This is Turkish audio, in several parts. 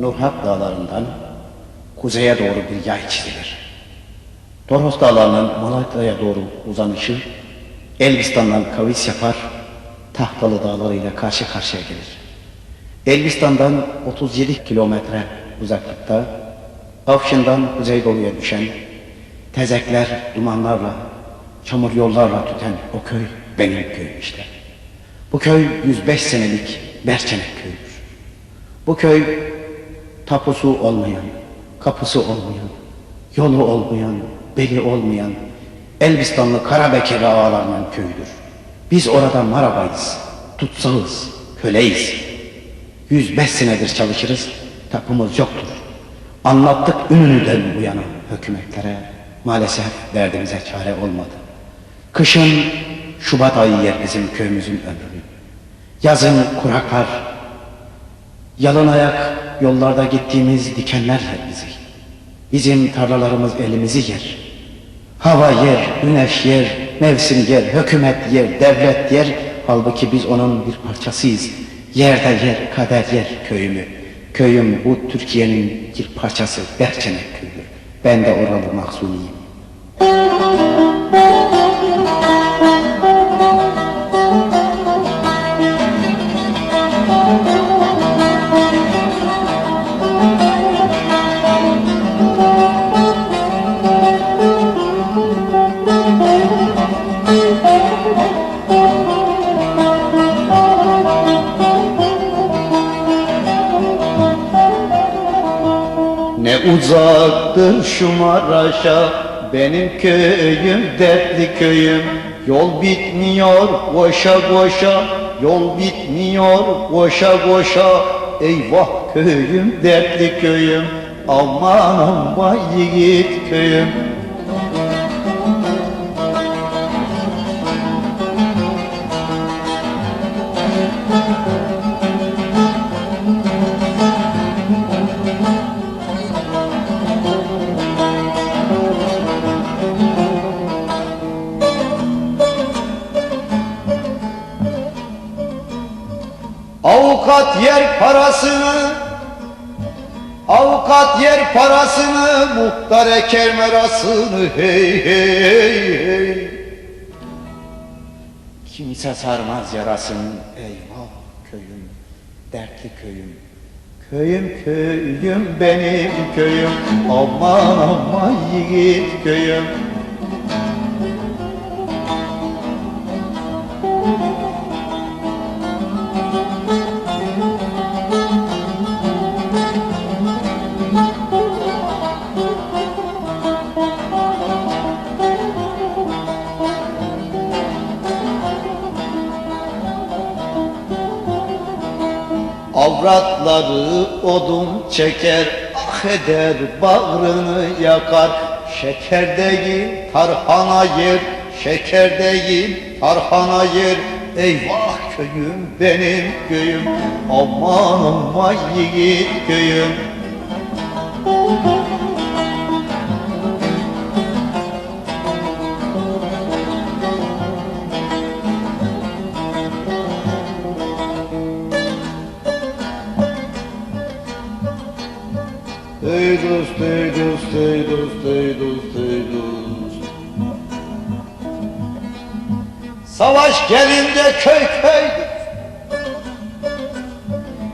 Nurhak dağlarından kuzeye doğru bir yay çizilir. Toros dağlarının Malatya'ya doğru uzanışı Elbistan'dan kavis yapar, Tahtalı dağlarıyla karşı karşıya gelir. Elbistan'dan 37 kilometre uzaklıkta Afşin'den kuzeydoğuya düşen tezekler, dumanlarla, çamur yollarla tüten o köy benim köyüm işte. Bu köy 105 senelik Berçenek köyüdür. Bu köy tapusu olmayan, kapısı olmayan, yolu olmayan, beli olmayan, Elbistanlı Karabekir ağalarının köyüdür. Biz orada marabayız, tutsağız, köleyiz. 105 senedir çalışırız, tapumuz yoktur. Anlattık ününüden bu yana hükümetlere, maalesef derdimize çare olmadı. Kışın Şubat ayı yer bizim köyümüzün ömrünü. Yazın kuraklar, Yalın ayak yollarda gittiğimiz dikenler yer bizi. Bizim tarlalarımız elimizi yer. Hava yer, güneş yer, mevsim yer, hükümet yer, devlet yer. Halbuki biz onun bir parçasıyız. Yerde yer, kader yer köyümü. Köyüm bu Türkiye'nin bir parçası, Berçenek köyü. Ben de oralı mahzuniyim. Ne uzaktır şu Maraş'a Benim köyüm dertli köyüm. Yol bitmiyor boşa boşa Yol bitmiyor boşa boşa. Eyvah köyüm dertli köyüm Aman aman yiğit köyüm Avukat yer parasını Avukat yer parasını Muhtar eker merasını Hey hey hey Kimse sarmaz yarasını. Eyvah köyüm, dertli köyüm. Köyüm köyüm benim köyüm Aman aman yiğit köyüm Avratları odun çeker Ah eder bağrını yakar. Şeker değil tarhana yer Şeker değil tarhana yer. Eyvah köyüm benim köyüm Aman aman yiğit köyüm Ey dost, ey dost, ey dost, ey dost, ey dost. Savaş gelince köy köydür.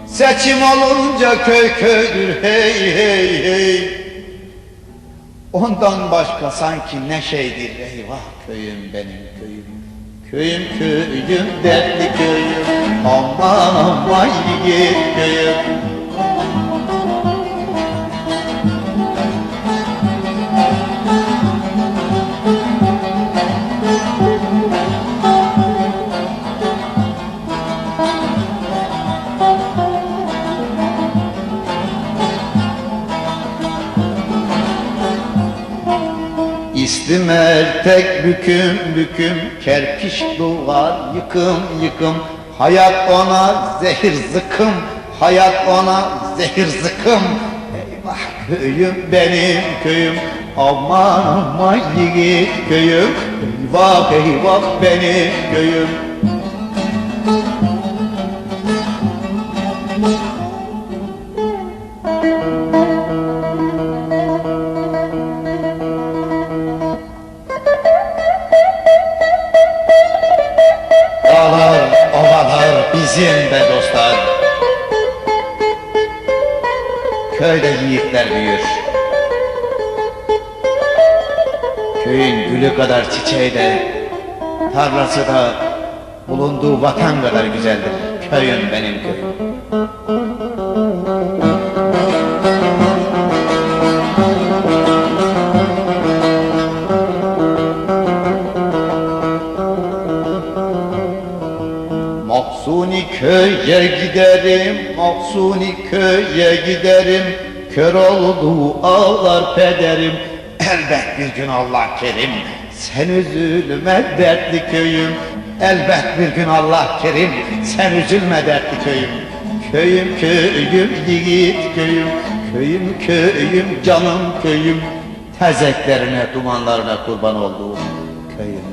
Seçim olunca köy köydür hey hey hey. Ondan başka sanki ne şeydir eyvah köyüm benim köyüm. Köyüm köyüm dertli köyüm aman aman yiğit köyüm. İstimer tek büküm büküm Kerpiç duvar yıkım yıkım. Hayat ona zehir zıkım Hayat ona zehir zıkım. Eyvah köyüm benim köyüm Aman aman yiğit köyüm. Eyvah eyvah benim köyüm bizim be dostlar. Köyde yiğitler büyür. Köyün gülü kadar çiçeği de, tarlası da bulunduğu vatan kadar güzeldir. Köyüm benim köyüm. Giderim, Maksuni köye giderim. Kör oldu ağlar pederim. Elbet bir gün Allah kerim. Sen üzülme dertli köyüm. Elbet bir gün Allah kerim. Sen üzülme dertli köyüm. Köyüm köyüm yiğit köyüm. Köyüm köyüm canım köyüm. Tezeklerine dumanlarına kurban olduğum köyüm